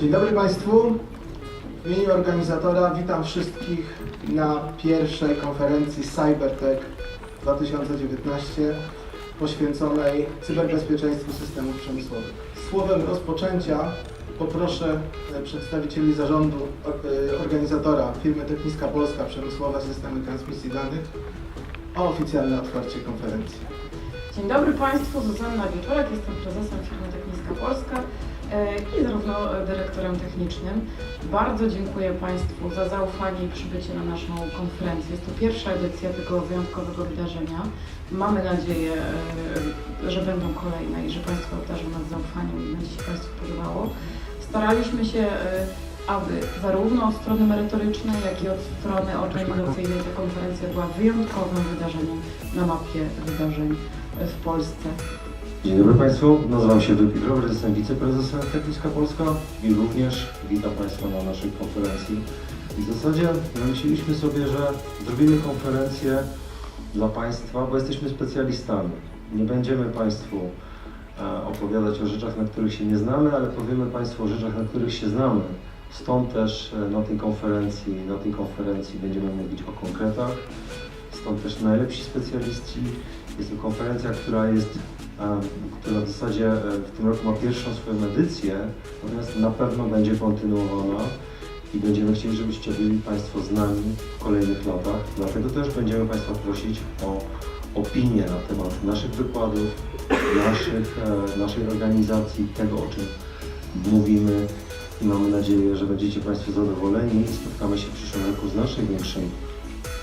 Dzień dobry Państwu. W imieniu organizatora witam wszystkich na pierwszej konferencji CyberTech 2019 poświęconej cyberbezpieczeństwu systemów przemysłowych. Słowem rozpoczęcia poproszę e, przedstawicieli zarządu e, organizatora firmy Techniska Polska Przemysłowe Systemy Transmisji Danych o oficjalne otwarcie konferencji. Dzień dobry Państwu, Zuzanna Wieczorek, jestem prezesem firmy Techniska Polska i zarówno e, dyrektorem technicznym. Bardzo dziękuję Państwu za zaufanie i przybycie na naszą konferencję. Jest to pierwsza edycja tego wyjątkowego wydarzenia. Mamy nadzieję, e, że będą kolejne i że Państwo obdarzą nas zaufaniem i będzie się Państwu podobało. Staraliśmy się, e, aby zarówno od strony merytorycznej, jak i od strony organizacyjnej ta konferencja była wyjątkowym wydarzeniem na mapie wydarzeń w Polsce. Dzień dobry Państwu, nazywam się Robert, jestem wiceprezesem Techniska Polska i również witam Państwa na naszej konferencji. I w zasadzie wymyśliliśmy sobie, że zrobimy konferencję dla Państwa, bo jesteśmy specjalistami. Nie będziemy Państwu e, opowiadać o rzeczach, na których się nie znamy, ale powiemy Państwu o rzeczach, na których się znamy. Stąd też e, na tej konferencji, na tej konferencji będziemy mówić o konkretach, stąd też najlepsi specjaliści. Jest to konferencja, która jest, która w zasadzie e, w tym roku ma pierwszą swoją edycję, natomiast na pewno będzie kontynuowana i będziemy chcieli, żebyście byli Państwo z nami w kolejnych latach. Dlatego też będziemy Państwa prosić o opinię na temat naszych wykładów, naszych, e, naszej organizacji, tego o czym mówimy i mamy nadzieję, że będziecie Państwo zadowoleni i spotkamy się w przyszłym roku z naszej większej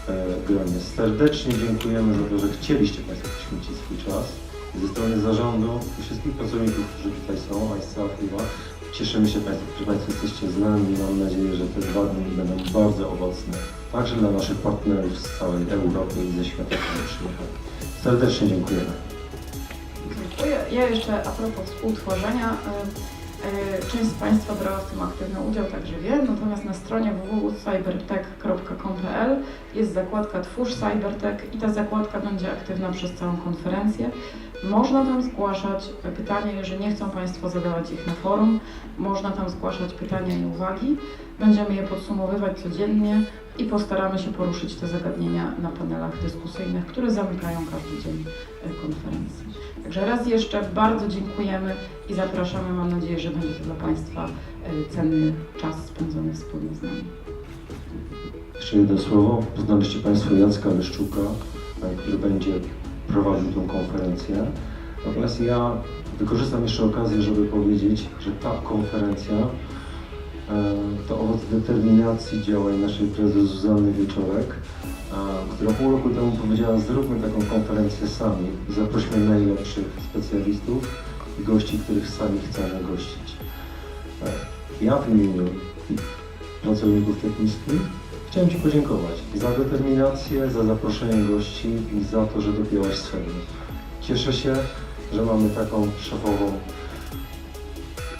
e, gronie. Serdecznie dziękujemy za to, że chcieliście Państwo poświęcić swój czas. Ze strony zarządu i wszystkich pracowników, którzy tutaj są, a z cała firma, cieszymy się Państwo, że Państwo jesteście z nami i mam nadzieję, że te dwa dni będą bardzo owocne, także dla naszych partnerów z całej Europy i ze świata, którzy przyjechali. Serdecznie dziękujemy. Dziękuję. Ja jeszcze a propos współtworzenia. Y, Część z Państwa brała w tym aktywny udział, także wiem, natomiast na stronie www.cybertech.com.pl jest zakładka Twórz Cybertech i ta zakładka będzie aktywna przez całą konferencję. Można tam zgłaszać pytania, jeżeli nie chcą Państwo zadawać ich na forum, można tam zgłaszać pytania i uwagi. Będziemy je podsumowywać codziennie i postaramy się poruszyć te zagadnienia na panelach dyskusyjnych, które zamykają każdy dzień e, konferencji. Także raz jeszcze bardzo dziękujemy i zapraszamy. Mam nadzieję, że będzie to dla Państwa e, cenny czas spędzony wspólnie z nami. Jeszcze jedno słowo. Poznaliście Państwo Jacka Leszczuka, e, który będzie prowadził tą konferencję. Natomiast ja wykorzystam jeszcze okazję, żeby powiedzieć, że ta konferencja to owoc determinacji działań naszej prezes Zuzanny Wieczorek, e, która pół roku temu powiedziała, zróbmy taką konferencję sami zaprośmy najlepszych specjalistów i gości, których sami chcemy gościć. E, Ja w imieniu pracowników technicznych Chciałem Ci podziękować za determinację, za zaproszenie gości i za to, że dopięłaś swego. Cieszę się, że mamy taką szefową.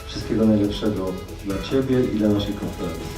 Wszystkiego najlepszego dla Ciebie i dla naszej konferencji.